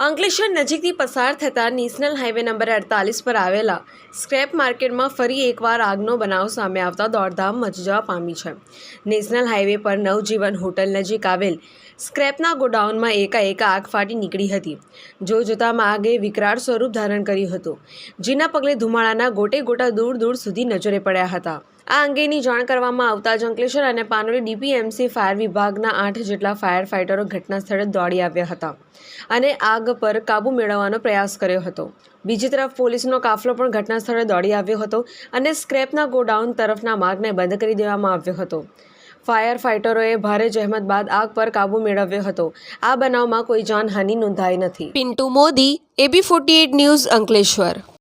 અંકલેશ્વર નજીકથી પસાર થતા નેશનલ હાઈવે નંબર અડતાલીસ પર આવેલા સ્ક્રેપ માર્કેટમાં ફરી એકવાર આગનો બનાવ સામે આવતા દોડધામ મચી જવા પામી છે. નેશનલ હાઈવે પર નવજીવન હોટલ નજીક આવેલ સ્ક્રેપના ગોડાઉનમાં એકાએક આગ ફાટી નીકળી હતી. જો જોતામાં આગે વિકરાળ સ્વરૂપ ધારણ કર્યું હતું, જેના પગલે ધુમાડાના ગોટે ગોટા દૂર દૂર સુધી નજરે પડ્યા હતા. આ અંગેની જાણ કરવામાં આવતા જ અંકલેશ્વર અને પાનોલી ડીપીએમસી ફાયર વિભાગના આઠ જેટલા ફાયર ફાઇટરો ઘટના સ્થળે દોડી આવ્યા હતા અને આગ પર કાબૂ મેળવવાનો પ્રયાસ કર્યો હતો. બીજી તરફ પોલીસનો કાફલો પણ ઘટના સ્થળે દોડી આવ્યો હતો અને સ્ક્રેપના ગોડાઉન તરફના માર્ગને બંધ કરી દેવામાં આવ્યો હતો. ફાયર ફાઇટરોએ ભારે જહેમત બાદ આગ પર કાબૂ મેળવ્યો હતો. આ બનાવમાં કોઈ જાનહાનિ નોંધાઈ નથી. Pintu Modi, AB forty news Ankleshwar.